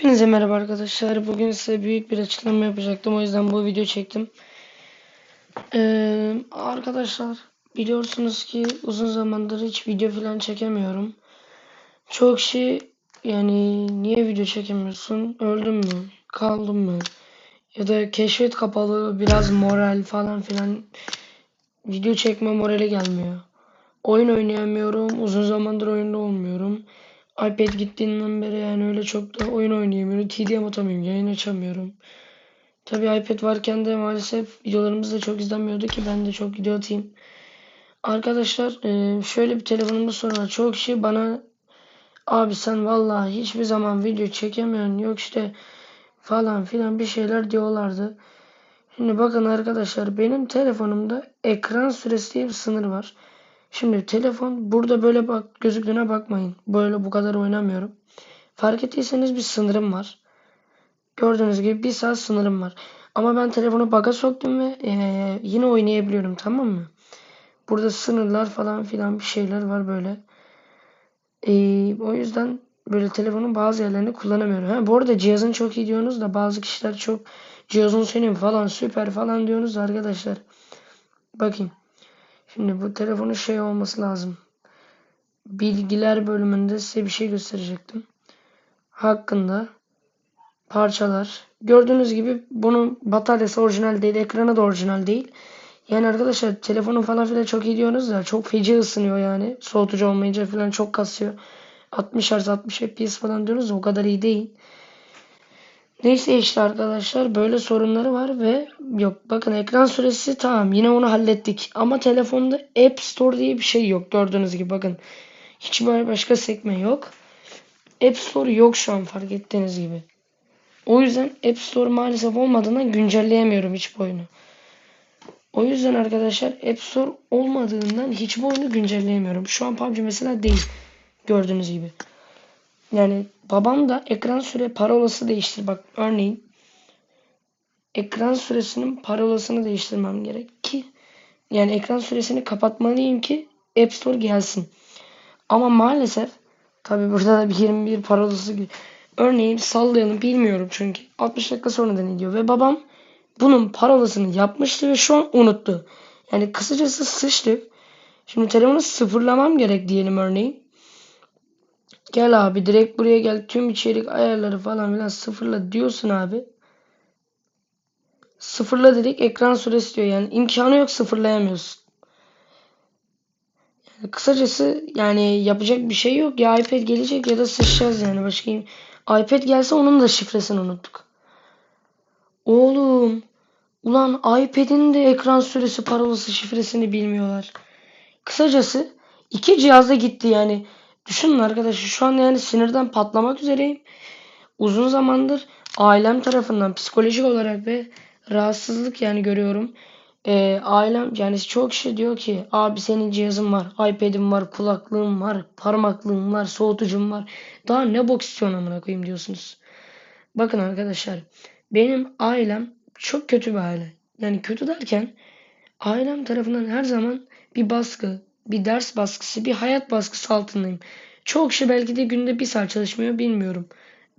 Hepinize merhaba arkadaşlar. Bugün size büyük bir açıklama yapacaktım. O yüzden bu video çektim. Ee, arkadaşlar biliyorsunuz ki uzun zamandır hiç video falan çekemiyorum. Çok kişi yani niye video çekemiyorsun? Öldün mü? Kaldın mı? Ya da keşfet kapalı biraz moral falan filan video çekme morali gelmiyor. Oyun oynayamıyorum. Uzun zamandır oyunda olmuyorum. iPad gittiğinden beri yani öyle çok da oyun oynayamıyorum. TDM atamıyorum. Yayın açamıyorum. Tabi iPad varken de maalesef videolarımız da çok izlenmiyordu ki ben de çok video atayım. Arkadaşlar e, şöyle bir telefonumda sorun var. Çoğu kişi bana abi sen vallahi hiçbir zaman video çekemiyorsun. Yok işte falan filan bir şeyler diyorlardı. Şimdi bakın arkadaşlar benim telefonumda ekran süresi diye bir sınır var. Şimdi telefon burada böyle bak gözüktüğüne bakmayın. Böyle bu kadar oynamıyorum. Fark ettiyseniz bir sınırım var. Gördüğünüz gibi bir saat sınırım var. Ama ben telefonu baga soktum ve e, yine oynayabiliyorum tamam mı? Burada sınırlar falan filan bir şeyler var böyle. E, o yüzden böyle telefonun bazı yerlerini kullanamıyorum. Ha, bu arada cihazın çok iyi diyorsunuz da bazı kişiler çok cihazın senin falan süper falan diyorsunuz da arkadaşlar. Bakayım. Şimdi bu telefonun şey olması lazım. Bilgiler bölümünde size bir şey gösterecektim. Hakkında parçalar. Gördüğünüz gibi bunun bataryası orijinal değil, ekranı da orijinal değil. Yani arkadaşlar telefonun falan filan çok iyi diyorsunuz da çok feci ısınıyor yani. Soğutucu olmayınca falan çok kasıyor. 60 Hz 60 FPS falan diyoruz o kadar iyi değil. Neyse işte arkadaşlar böyle sorunları var ve yok bakın ekran süresi tamam yine onu hallettik. Ama telefonda App Store diye bir şey yok gördüğünüz gibi bakın. Hiç böyle başka sekme yok. App Store yok şu an fark ettiğiniz gibi. O yüzden App Store maalesef olmadığından güncelleyemiyorum hiçbir oyunu. O yüzden arkadaşlar App Store olmadığından hiçbir oyunu güncelleyemiyorum. Şu an PUBG mesela değil. Gördüğünüz gibi. Yani babam da ekran süre parolası değiştir. Bak örneğin ekran süresinin parolasını değiştirmem gerek ki yani ekran süresini kapatmalıyım ki App Store gelsin. Ama maalesef tabi burada da bir 21 parolası. Örneğin sallayalım bilmiyorum çünkü 60 dakika sonra deniliyor ve babam bunun parolasını yapmıştı ve şu an unuttu. Yani kısacası sıçtı. Şimdi telefonu sıfırlamam gerek diyelim örneğin. Gel abi direkt buraya gel tüm içerik ayarları falan filan sıfırla diyorsun abi. Sıfırla dedik ekran süresi diyor yani imkanı yok sıfırlayamıyorsun. Yani kısacası yani yapacak bir şey yok ya iPad gelecek ya da sıçacağız yani başka iPad gelse onun da şifresini unuttuk. Oğlum ulan iPad'in de ekran süresi parolası şifresini bilmiyorlar. Kısacası iki cihazda gitti yani. Düşünün arkadaşlar şu an yani sinirden patlamak üzereyim. Uzun zamandır ailem tarafından psikolojik olarak ve rahatsızlık yani görüyorum. Ee, ailem yani çok kişi diyor ki abi senin cihazın var, iPad'in var, kulaklığın var, parmaklığın var, soğutucun var. Daha ne bok istiyorsun amına koyayım diyorsunuz. Bakın arkadaşlar benim ailem çok kötü bir aile. Yani kötü derken ailem tarafından her zaman bir baskı, bir ders baskısı, bir hayat baskısı altındayım. Çok kişi belki de günde bir saat çalışmıyor bilmiyorum.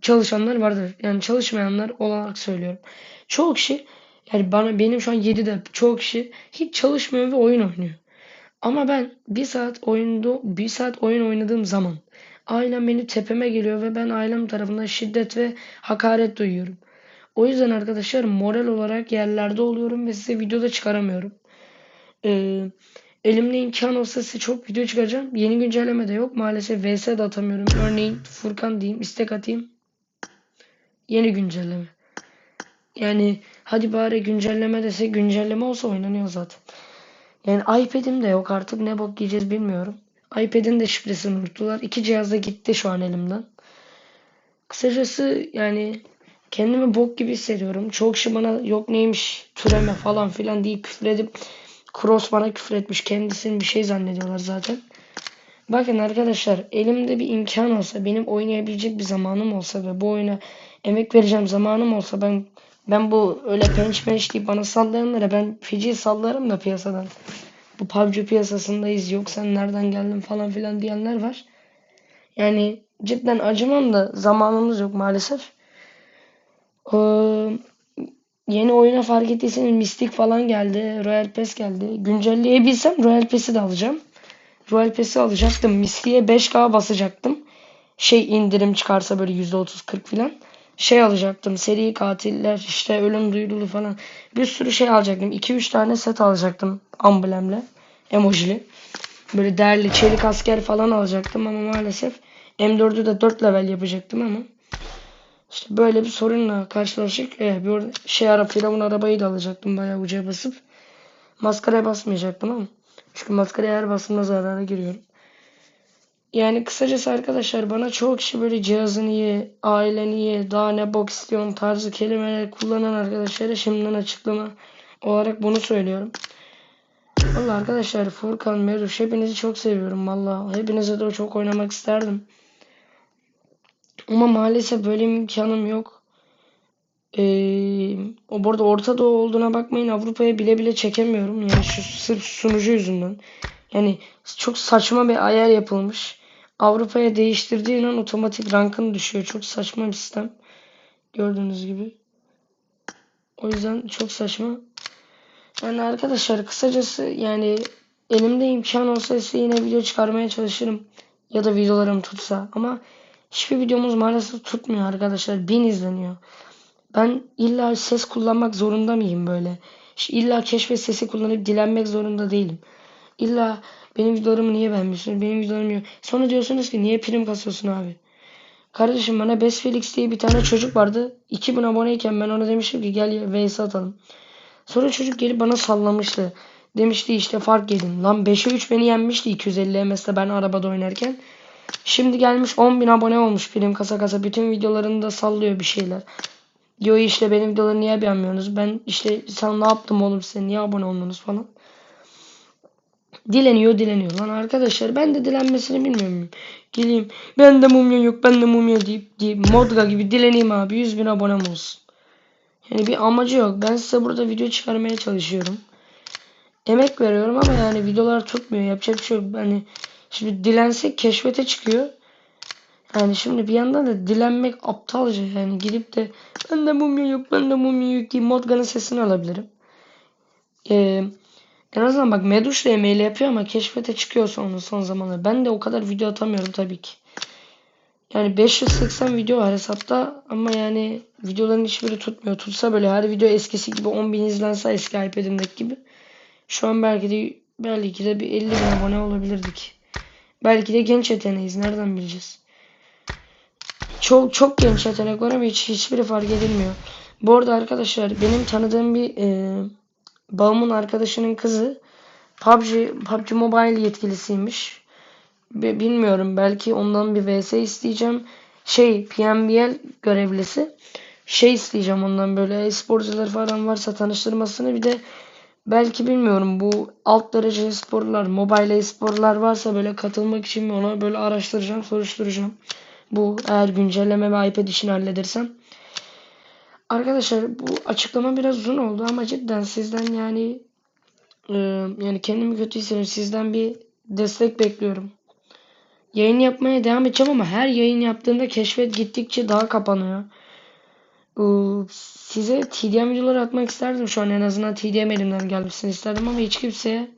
Çalışanlar vardır. Yani çalışmayanlar olarak söylüyorum. Çoğu kişi yani bana benim şu an 7'de çoğu kişi hiç çalışmıyor ve oyun oynuyor. Ama ben bir saat oyunda bir saat oyun oynadığım zaman ailem beni tepeme geliyor ve ben ailem tarafından şiddet ve hakaret duyuyorum. O yüzden arkadaşlar moral olarak yerlerde oluyorum ve size videoda çıkaramıyorum. Ee, elimde imkan olsa size çok video çıkaracağım. Yeni güncelleme de yok. Maalesef VS de atamıyorum. Örneğin Furkan diyeyim istek atayım. Yeni güncelleme. Yani hadi bari güncelleme dese güncelleme olsa oynanıyor zaten. Yani iPad'im de yok artık ne bok yiyeceğiz bilmiyorum. iPad'in de şifresini unuttular. İki cihaz da gitti şu an elimden. Kısacası yani kendimi bok gibi hissediyorum. Çok kişi bana yok neymiş türeme falan filan diye küfür edip Cross bana küfür etmiş. Kendisini bir şey zannediyorlar zaten. Bakın arkadaşlar elimde bir imkan olsa benim oynayabilecek bir zamanım olsa ve bu oyuna emek vereceğim zamanım olsa ben ben bu öyle penç penç deyip bana sallayanlara ben feci sallarım da piyasadan. Bu PUBG piyasasındayız yok sen nereden geldin falan filan diyenler var. Yani cidden acımam da zamanımız yok maalesef. Ee, yeni oyuna fark ettiyseniz Mystic falan geldi. Royal Pass geldi. Güncelleyebilsem Royal Pass'i de alacağım. Royal Pass'i alacaktım. Mystic'e 5K basacaktım. Şey indirim çıkarsa böyle %30-40 falan. Şey alacaktım. Seri katiller işte ölüm duyurulu falan. Bir sürü şey alacaktım. 2-3 tane set alacaktım. Amblemle. Emojili. Böyle değerli çelik asker falan alacaktım ama maalesef M4'ü de 4 level yapacaktım ama işte böyle bir sorunla karşılaştık. Evet, bir şey ara Firavun arabayı da alacaktım bayağı ucuya basıp. Maskaraya basmayacaktım ama. Çünkü maskaraya her bastığımda zarara giriyorum. Yani kısacası arkadaşlar bana çoğu kişi böyle cihazın iyi, ailen iyi, daha ne bok istiyorsun tarzı kelimeler kullanan arkadaşlara şimdiden açıklama olarak bunu söylüyorum. Valla arkadaşlar Furkan, Meruş hepinizi çok seviyorum valla. Hepinize de çok oynamak isterdim. Ama maalesef böyle imkanım yok. Ee, o burada Orta Doğu olduğuna bakmayın Avrupa'ya bile bile çekemiyorum. Yani şu sırf sunucu yüzünden. Yani çok saçma bir ayar yapılmış. Avrupa'ya değiştirdiğin an otomatik rankın düşüyor. Çok saçma bir sistem. Gördüğünüz gibi. O yüzden çok saçma. Yani arkadaşlar kısacası yani elimde imkan olsa size yine video çıkarmaya çalışırım. Ya da videolarım tutsa. Ama hiçbir videomuz maalesef tutmuyor arkadaşlar. Bin izleniyor. Ben illa ses kullanmak zorunda mıyım böyle? İlla keşfet sesi kullanıp dilenmek zorunda değilim. İlla benim videolarımı niye beğenmiyorsunuz? Benim videolarımı yok. Sonra diyorsunuz ki niye prim kasıyorsun abi? Kardeşim bana Best Felix diye bir tane çocuk vardı. 2000 aboneyken ben ona demiştim ki gel vs atalım. Sonra çocuk gelip bana sallamıştı. Demişti işte fark yedin. Lan 5'e 3 beni yenmişti 250 MS'de ben arabada oynarken. Şimdi gelmiş 10.000 abone olmuş film kasa kasa. Bütün videolarında sallıyor bir şeyler. Diyor işte benim videoları niye beğenmiyorsunuz? Ben işte sen ne yaptım oğlum size niye abone olmuyorsunuz falan. Dileniyor dileniyor. Lan arkadaşlar ben de dilenmesini bilmiyorum. Geleyim ben de mumya yok ben de mumya deyip, deyip modga gibi dileneyim abi 100 bin abonem olsun. Yani bir amacı yok. Ben size burada video çıkarmaya çalışıyorum. Emek veriyorum ama yani videolar tutmuyor. Yapacak bir şey yok. Hani şimdi dilensek keşfete çıkıyor. Yani şimdi bir yandan da dilenmek aptalca. Yani gidip de ben de mumya yok ben de mumya yok diye Modga'nın sesini alabilirim. Ee, en azından bak Meduş da emeğiyle yapıyor ama keşfete çıkıyor son, son zamanlarda. Ben de o kadar video atamıyorum tabii ki. Yani 580 video var hesapta ama yani videoların hiçbiri tutmuyor. Tutsa böyle her video eskisi gibi 10.000 izlense eski iPad'imdeki gibi. Şu an belki de belki de bir 50 bin abone olabilirdik. Belki de genç yeteneğiz. Nereden bileceğiz? Çok çok genç yetenek var ama hiç, hiçbiri fark edilmiyor. Bu arada arkadaşlar benim tanıdığım bir e, babamın arkadaşının kızı PUBG, PUBG Mobile yetkilisiymiş. Bilmiyorum belki ondan bir VS isteyeceğim. Şey PMBL görevlisi. Şey isteyeceğim ondan böyle e-sporcular falan varsa tanıştırmasını bir de belki bilmiyorum bu alt derece sporlar, mobile e-sporlar varsa böyle katılmak için ona böyle araştıracağım, soruşturacağım. Bu eğer güncelleme ve iPad işini halledersem. Arkadaşlar bu açıklama biraz uzun oldu ama cidden sizden yani e, yani kendimi kötü hissediyorum. Sizden bir destek bekliyorum. Yayın yapmaya devam edeceğim ama her yayın yaptığımda keşfet gittikçe daha kapanıyor. Size TDM videoları atmak isterdim şu an en azından TDM elimden gelmesini isterdim ama hiç kimseye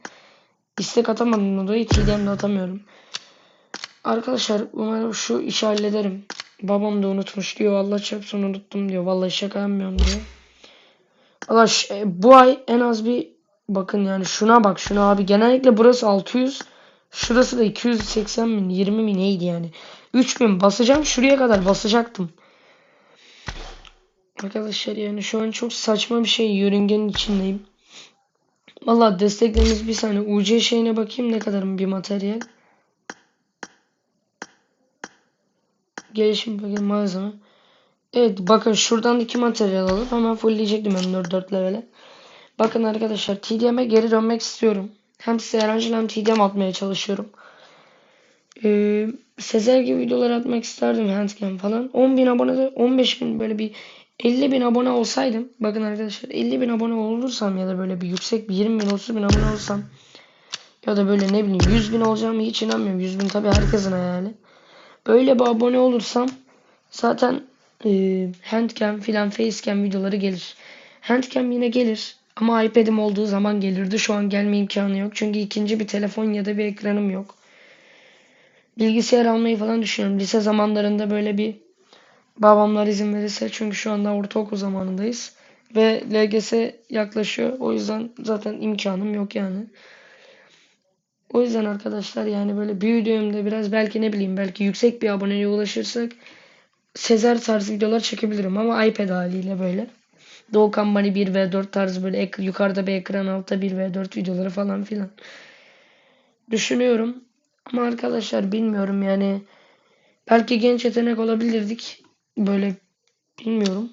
istek atamadım dolayı TDM de atamıyorum. Arkadaşlar umarım şu işi hallederim. Babam da unutmuş diyor. Allah çarpsın unuttum diyor. Vallahi şaka yapmıyorum diyor. Allah bu ay en az bir bakın yani şuna bak şuna abi. Genellikle burası 600. Şurası da 280 bin 20 bin neydi yani. 3000 basacağım şuraya kadar basacaktım. Arkadaşlar yani şu an çok saçma bir şey yörüngenin içindeyim. Valla destekleriniz bir saniye UC şeyine bakayım ne kadar bir materyal. Gelişim bakayım malzeme. Evet bakın şuradan iki materyal alıp hemen fullleyecektim ben 4, 4 levele. Bakın arkadaşlar TDM'e geri dönmek istiyorum. Hem eğlenceli hem TDM atmaya çalışıyorum. Ee, Sezer gibi videolar atmak isterdim handcam falan. 10 bin abone de 15 bin böyle bir 50 bin abone olsaydım. Bakın arkadaşlar 50 bin abone olursam ya da böyle bir yüksek bir 20 bin 30 bin abone olsam. Ya da böyle ne bileyim 100 bin olacağımı hiç inanmıyorum. 100 bin tabi herkesin hayali. Böyle bir abone olursam zaten e, handcam filan facecam videoları gelir. Handcam yine gelir ama iPad'im olduğu zaman gelirdi. Şu an gelme imkanı yok. Çünkü ikinci bir telefon ya da bir ekranım yok. Bilgisayar almayı falan düşünüyorum. Lise zamanlarında böyle bir babamlar izin verirse çünkü şu anda ortaokul zamanındayız. Ve LGS yaklaşıyor. O yüzden zaten imkanım yok yani. O yüzden arkadaşlar yani böyle büyüdüğümde biraz belki ne bileyim belki yüksek bir aboneliğe ulaşırsak Sezer tarzı videolar çekebilirim ama iPad haliyle böyle. Doğukan Bani 1v4 tarzı böyle ek- yukarıda bir ekran altta 1v4 videoları falan filan. Düşünüyorum. Ama arkadaşlar bilmiyorum yani. Belki genç yetenek olabilirdik. Böyle bilmiyorum.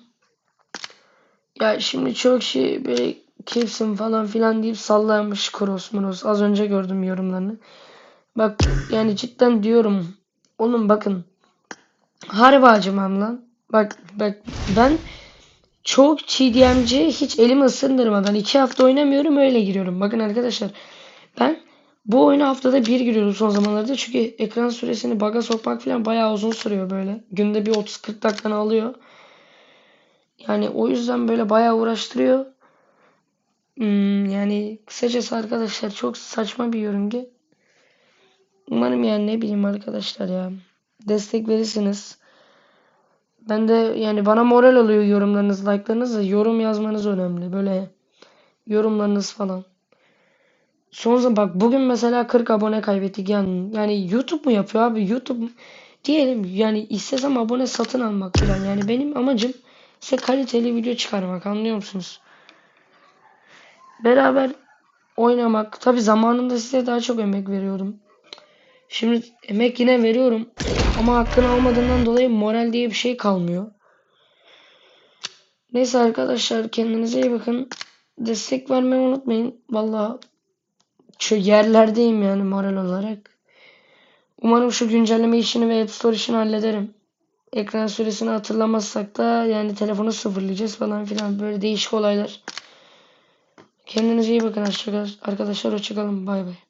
Ya şimdi çok şey böyle kimsin falan filan deyip sallamış Kroos Muros. Az önce gördüm yorumlarını. Bak yani cidden diyorum. Oğlum bakın. Harbi acımam lan. Bak bak ben çok CDMC hiç elimi ısındırmadan iki hafta oynamıyorum öyle giriyorum. Bakın arkadaşlar ben bu oyuna haftada bir giriyorum son zamanlarda çünkü ekran süresini baga sokmak falan bayağı uzun sürüyor böyle. Günde bir 30-40 dakikanı alıyor. Yani o yüzden böyle bayağı uğraştırıyor. Hmm, yani kısacası arkadaşlar çok saçma bir yörünge. Umarım yani ne bileyim arkadaşlar ya. Destek verirsiniz. Ben de yani bana moral oluyor yorumlarınız, like'larınız da yorum yazmanız önemli. Böyle yorumlarınız falan. Son zaman bak bugün mesela 40 abone kaybettik yani. Yani YouTube mu yapıyor abi? YouTube diyelim yani istesem abone satın almak falan. Yani benim amacım size kaliteli video çıkarmak anlıyor musunuz? Beraber oynamak. Tabi zamanında size daha çok emek veriyordum. Şimdi emek yine veriyorum. Ama hakkını almadığından dolayı moral diye bir şey kalmıyor. Neyse arkadaşlar kendinize iyi bakın. Destek vermeyi unutmayın. Vallahi şu yerlerdeyim yani moral olarak. Umarım şu güncelleme işini ve App Store işini hallederim. Ekran süresini hatırlamazsak da yani telefonu sıfırlayacağız falan filan böyle değişik olaylar. Kendinize iyi bakın arkadaşlar. Hoşçakalın. Bay bay.